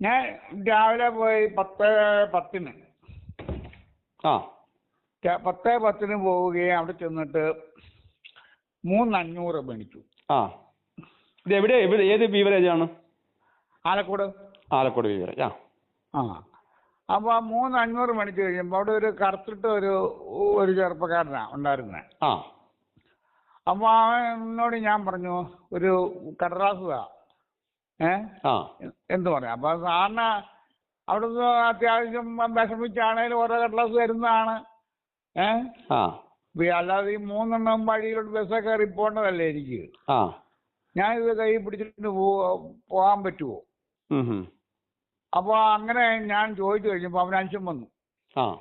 ഞാൻ രാവിലെ പോയി പത്ത് പത്തിന്. ആ. പത്ത് പത്തിന് പോവുകയും അവിടെ ചെന്നിട്ട് മൂന്നഞ്ഞൂറ് മേടിച്ചു. ആ. ഇത് എവിടെ എവിടെ ഏത് ബീവറേജ് ആണ്? ആലക്കോട്. ആലക്കോട് ബീവറേജ് ആ. ആ. അപ്പോൾ ആ മൂന്നഞ്ഞൂറ് മേടിച്ചു കഴിഞ്ഞപ്പോ കഴിയുമ്പോൾ അവിടെ ഒരു കറുത്തിട്ട് ഒരു ഒരു ചെറുപ്പക്കാരനാണ് ഉണ്ടായിരുന്നത് ആ. അപ്പോൾ അവനോട് ഞാൻ പറഞ്ഞു ഒരു കടലാസ് ഏ? ആ. അപ്പൊ സാറിന് അവിടുന്ന് അത്യാവശ്യം വിഷമിച്ചാണേലും ഓരോ കടലാസ് വരുന്നതാണ്. ഏഹ് അല്ലാതെ ഈ മൂന്നെണ്ണം വഴിയിലോട്ട് ബസ്സൊക്കെ കയറി പോകേണ്ടതല്ലേ എനിക്ക്? ഞാൻ ഇത് കൈ പിടിച്ചിട്ട് പോവാൻ പോകാൻ പറ്റുമോ. അപ്പോൾ അങ്ങനെ ഞാൻ ചോദിച്ചു കഴിഞ്ഞപ്പോൾ അവൻ അനുശം വന്നു. ആ.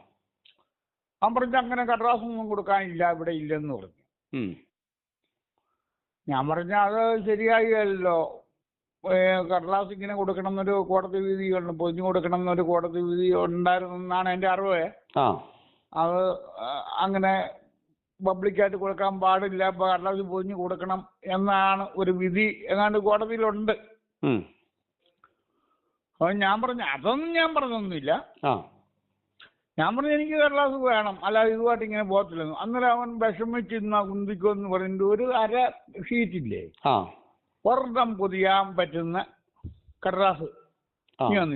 അവൻ പറഞ്ഞു അങ്ങനെ കടലാസൊന്നും കൊടുക്കാനില്ല ഇവിടെ ഇല്ലെന്ന് പറഞ്ഞു. ഞാൻ പറഞ്ഞ അത് ശരിയായില്ലല്ലോ. കടലാസ് ഇങ്ങനെ കൊടുക്കണം എന്നൊരു കോടതി വിധി ഉണ്ട് പൊതിഞ്ഞു കൊടുക്കണം എന്നൊരു കോടതി വിധി ഉണ്ടായിരുന്നെന്നാണ് എന്റെ അറിവ്. അത് അങ്ങനെ പബ്ലിക്കായിട്ട് കൊടുക്കാൻ പാടില്ല കടലാസ് പൊതിഞ്ഞു കൊടുക്കണം എന്നാണ് ഒരു വിധി എങ്ങാണ്ട് കോടതിയിലുണ്ട്. അപ്പൊ ഞാൻ പറഞ്ഞു അതൊന്നും ഞാൻ പറഞ്ഞൊന്നുമില്ല. ഞാൻ പറഞ്ഞു എനിക്ക് കടലാസ് വേണം അല്ല ഇതുമായിട്ട് ഇങ്ങനെ പോകത്തില്ലെന്ന്. അന്നേരം അവൻ വിഷമിച്ചിരുന്ന കുന്തിക്കോ എന്ന് പറഞ്ഞിട്ട് ഒരു അര ഷീറ്റില്ലേ? ഒരെണ്ണം പൊതിയാൻ പറ്റുന്ന കടലാസ്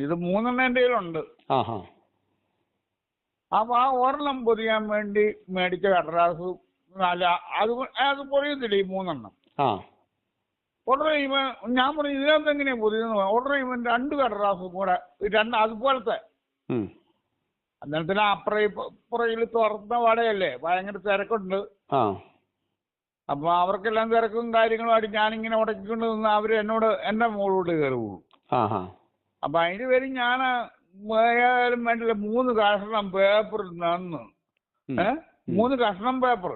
ഇത് മൂന്നെണ്ണം എന്റെ കയ്യിലുണ്ട് ആ ആ അപ്പൊ ആ ഒരെണ്ണം പൊതിയാൻ വേണ്ടി മേടിച്ച കടലാസ് അല്ല അത് അത് പൊതിയത്തില്ല ഈ മൂന്നെണ്ണം. ഉടനെ ഇവൻ ഞാൻ പറഞ്ഞു ഇതിനകത്ത് എങ്ങനെയാ പൊതിയെന്ന് ഉടനെ ഇവൻ രണ്ട് കടലാസും കൂടെ രണ്ട് അതുപോലത്തെ. അന്നേരത്തിന് അപ്പുറം ഇപ്പുറയിൽ തുറന്ന വടയല്ലേ? ഭയങ്കര തിരക്കുണ്ട്. ആ അപ്പൊ അവർക്കെല്ലാം തിരക്കും കാര്യങ്ങളുമായിട്ട് ഞാനിങ്ങനെ ഉടക്കിക്കൊണ്ട് നിന്ന് അവർ എന്നോട് എന്റെ മുകളിലോട്ട് കയറി പോകും ആ ആ അപ്പൊ അതിന് പേര് ഞാൻ ഏതായാലും വേണ്ടില്ല മൂന്ന് കഷ്ണം പേപ്പർ നന്ന് മൂന്ന് കഷ്ണം പേപ്പർ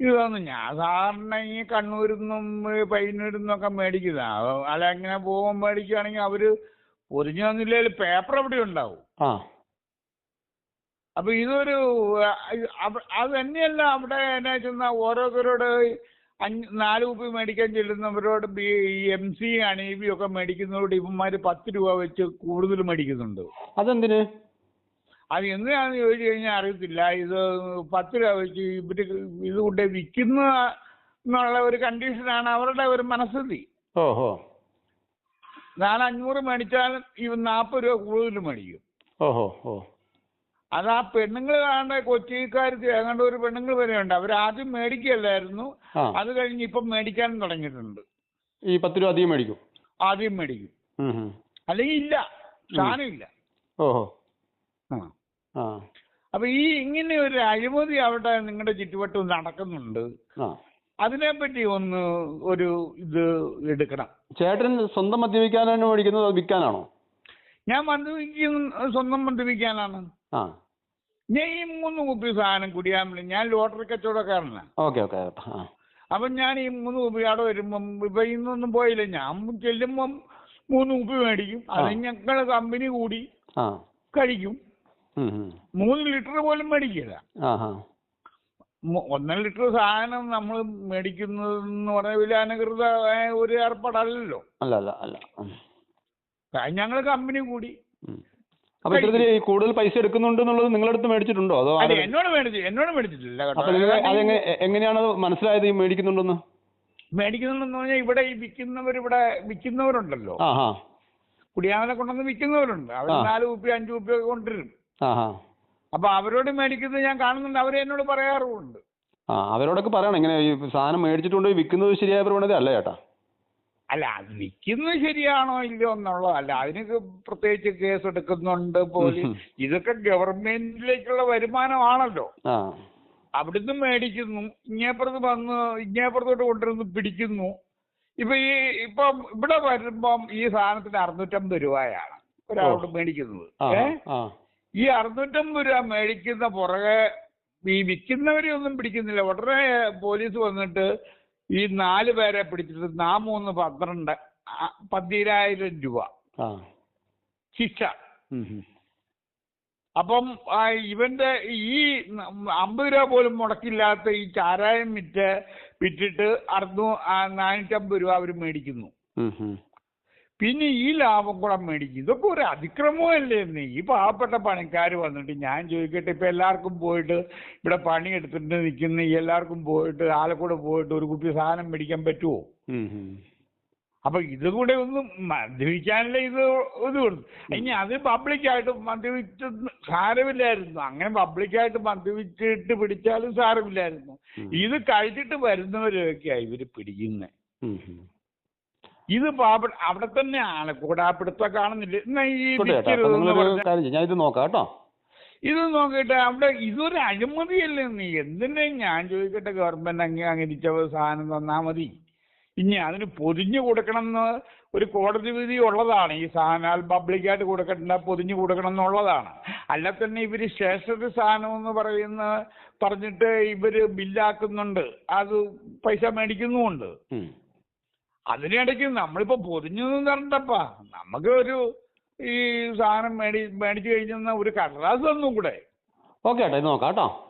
ഇത് തന്നു ഞാൻ സാധാരണ ഈ കണ്ണൂരിൽ നിന്നും പയ്യന്നൂരിൽ നിന്നൊക്കെ മേടിക്കുന്ന. അല്ല ഇങ്ങനെ പോകുമ്പോൾ മേടിക്കുകയാണെങ്കിൽ അവർ പൊരിഞ്ഞു തന്നില്ലെങ്കിൽ പേപ്പർ എവിടെ ഉണ്ടാവും അപ്പൊ ഇതൊരു അത് തന്നെയല്ല അവിടെ എന്നാ ചെന്ന ഓരോരുത്തരോട് അഞ്ച് നാല് കുപ്പി മേടിക്കാൻ ചെല്ലുന്നവരോട് ബി എം സി ആണ് ഇ ബി ഒക്കെ മേടിക്കുന്നവരോട് ഇവന്മാര് പത്ത് രൂപ വെച്ച് കൂടുതൽ മേടിക്കുന്നുണ്ട്. അതെന്തിന്? അത് എന്തിനാന്ന് ചോദിച്ചു കഴിഞ്ഞാൽ അറിയത്തില്ല. ഇത് പത്ത് രൂപ വെച്ച് ഇവർ ഇത് കൊണ്ട് വിൽക്കുന്ന എന്നുള്ള ഒരു കണ്ടീഷനാണ് അവരുടെ ഒരു മനസ്ഥിതി. ഓഹോ. ഞാൻ അഞ്ഞൂറ് മേടിച്ചാൽ ഇവ നാൽപ്പത് രൂപ കൂടുതൽ മേടിക്കും. ഓഹോ ഓ. അത് ആ പെണ്ണുങ്ങൾ കാണേണ്ട കൊച്ചിക്കാർക്ക് ഏതാണ്ട് ഒരു പെണ്ണുങ്ങൾ വരെയുണ്ട്. അവർ ആദ്യം മേടിക്കുകയല്ലായിരുന്നു. ആ. അത് കഴിഞ്ഞ് ഇപ്പം മേടിക്കാൻ തുടങ്ങിയിട്ടുണ്ട്. ഈ പത്ത് രൂപ അധികം മേടിക്കും? ആദ്യം മേടിക്കും. അല്ലെങ്കിൽ ഇല്ല. സാധനമില്ല ഓഹോ. ആ. അപ്പൊ ഈ ഇങ്ങനെ ഒരു അഴിമതി അവിടെ നിങ്ങളുടെ ചുറ്റുവട്ടം നടക്കുന്നുണ്ട്. അതിനെ അതിനെപ്പറ്റി ഒന്ന് ഒരു ഇത് എടുക്കണം. ചേട്ടൻ സ്വന്തം മദ്യപിക്കാനാണ് മേടിക്കുന്നത്? അത് വിൽക്കാനാണോ? ഞാൻ മദ്യപിക്കുന്ന സ്വന്തം മദ്യപിക്കാനാണ്. ആ. ഞാൻ ഈ മൂന്ന് കുപ്പി സാധനം കുടിയാൻ വേണ്ടി ഞാൻ ലോട്ടറി കച്ചവടക്കാരനാണ് ഓക്കെ ഓക്കെ ആ. അപ്പം ഞാൻ ഈ മൂന്ന് കുപ്പി അവിടെ വരുമ്പം ഇപ്പം ഇന്നൊന്നും പോയില്ല. ഞാൻ ചെല്ലുമ്പം മൂന്ന് കുപ്പി മേടിക്കും. അത് ഞങ്ങളെ കമ്പനി കൂടി കഴിക്കും. മൂന്ന് ലിറ്റർ പോലും മേടിക്കില്ല. ഒന്നര ലിറ്റർ സാധനം നമ്മൾ മേടിക്കുന്നത് എന്ന് പറഞ്ഞ വലിയ അനുകൃത ഒരു ഏർപ്പാടല്ലല്ലോ. അല്ല അല്ല അല്ല. ഞങ്ങൾ കമ്പനി കൂടി. അപ്പൊ ഇത്തരത്തിൽ ഈ കൂടുതൽ പൈസ എടുക്കുന്നുണ്ട് എന്നുള്ളത് നിങ്ങളടുത്ത് മേടിച്ചിട്ടുണ്ടോ? അതോ അല്ല എന്നോട് മേടിച്ചു എന്നോട് മേടിച്ചിട്ടില്ല കേട്ടോ. അപ്പൊ നിങ്ങൾ അതെങ്ങനെ എങ്ങനെയാണ് മനസ്സിലായത് ഈ മേടിക്കുന്നുണ്ടെന്ന്? മേടിക്കുന്നുണ്ടെന്ന് പറഞ്ഞാൽ ഇവിടെ ഈ വിൽക്കുന്നവർ ഇവിടെ വിൽക്കുന്നവരുണ്ടല്ലോ. കുടിയാമനെ കൊണ്ടുവന്ന് വിൽക്കുന്നവരുണ്ട്. അവർ. നാല് കുപ്പി അഞ്ച് കുപ്പി ഒക്കെ കൊണ്ടുവരും. അപ്പൊ അവരോട് മേടിക്കുന്നത് ഞാൻ കാണുന്നുണ്ട്. അവരെ എന്നോട് പറയാറുമുണ്ട്. ആ അവരോടൊക്കെ പറയണം. ഇങ്ങനെ ഈ സാധനം മേടിച്ചിട്ടുണ്ട്? വിൽക്കുന്നത് ശരിയായ പ്രവണത അല്ല ചേട്ടാ. അല്ല അത് വിൽക്കുന്നത് ശരിയാണോ ഇല്ലയോ എന്നുള്ളതല്ല അതിന് പ്രത്യേകിച്ച് കേസ് എടുക്കുന്നുണ്ട് പോലീസ്. ഇതൊക്കെ ഗവൺമെന്റിലേക്കുള്ള വരുമാനമാണല്ലോ. അവിടുന്ന് മേടിക്കുന്നു ഇങ്ങേപ്പുറത്ത് വന്ന് ഇങ്ങേപ്പുറത്തോട്ട് കൊണ്ടുവന്ന് പിടിക്കുന്നു. ഇപ്പൊ ഈ ഇപ്പം ഇവിടെ വരുമ്പം ഈ സാധനത്തിന് അറുന്നൂറ്റമ്പത് രൂപയാണ് ഒരാളോട് മേടിക്കുന്നത്. ഈ അറുന്നൂറ്റമ്പത് രൂപ മേടിക്കുന്ന പുറകെ ഈ വിൽക്കുന്നവരെ ഒന്നും പിടിക്കുന്നില്ല. ഉടനെ പോലീസ് വന്നിട്ട് ഈ നാല് പേരെ പിടിച്ചിട്ട് നാ മൂന്ന് പന്ത്രണ്ട് പതിനായിരം രൂപ ശിക്ഷ. അപ്പം ഇവന്റെ ഈ അമ്പത് രൂപ പോലും മുടക്കില്ലാത്ത ഈ ചാരായം വിറ്റ് വിറ്റിട്ട് അറുന്നൂ നാനൂറ്റമ്പത് രൂപ അവർ മേടിക്കുന്നു. പിന്നെ ഈ ലാഭം കൂടെ മേടിക്കും. ഇതൊക്കെ ഒരു അതിക്രമമല്ലേ ഈ പാവപ്പെട്ട പണിക്കാർ വന്നിട്ട് ഞാൻ ചോദിക്കട്ടെ ഇപ്പൊ എല്ലാവർക്കും പോയിട്ട് ഇവിടെ പണിയെടുത്തിട്ട് നിൽക്കുന്ന എല്ലാവർക്കും പോയിട്ട് ആലക്കൂടെ പോയിട്ട് ഒരു കുപ്പി സാധനം മേടിക്കാൻ പറ്റുമോ. അപ്പൊ ഇതും കൂടെ ഒന്ന് മദ്യപിക്കാനല്ലേ ഇത് ഇത് കൊടുത്തു. ഇനി അത് പബ്ലിക്കായിട്ട് മദ്യപിച്ച് സാരമില്ലായിരുന്നു. അങ്ങനെ പബ്ലിക്കായിട്ട് മദ്യപിച്ചിട്ട് പിടിച്ചാലും സാരമില്ലായിരുന്നു. ഇത് കഴിച്ചിട്ട് വരുന്നവരെയൊക്കെയാണ് ഇവർ പിടിക്കുന്നത്. ഇത് പാവപ്പെട്ട അവിടെ തന്നെയാണ്. കൂടാപ്പിടുത്തം കാണുന്നില്ല. എന്നാ ഈ പറഞ്ഞ- ഞാൻ ഇത് നോക്കാം കേട്ടോ. ഇത് നോക്കിയിട്ട് അവിടെ ഇതൊരു അഴിമതിയല്ലേ നീ? എന്തിനാ ഞാൻ ചോദിക്കട്ടെ ഗവൺമെന്റ് അങ്ങ് അംഗീകരിച്ച സാധനം തന്നാ മതി. ഇനി അതിന് പൊതിഞ്ഞു കൊടുക്കണം എന്ന് ഒരു കോടതി വിധി ഉള്ളതാണ്. ഈ സാധനം പബ്ലിക്കായിട്ട് കൊടുക്കണ്ട പൊതിഞ്ഞു കൊടുക്കണം എന്നുള്ളതാണ്. അല്ല തന്നെ ഇവർ സ്റ്റേഷനറി സാധനം എന്ന് പറയുന്ന പറഞ്ഞിട്ട് ഇവർ ബില്ലാക്കുന്നുണ്ട്. അത് പൈസ മേടിക്കുന്നുമുണ്ട്. ഉം. അതിനിടയ്ക്ക് നമ്മളിപ്പോ പൊതിഞ്ഞു തരണ്ടപ്പാ നമുക്ക് ഒരു ഈ സാധനം മേടി മേടിച്ചു കഴിഞ്ഞാൽ ഒരു കടലാസ് തന്നും കൂടെ. ഓക്കെ ഏട്ടാ ഇത് നോക്കാം കേട്ടോ.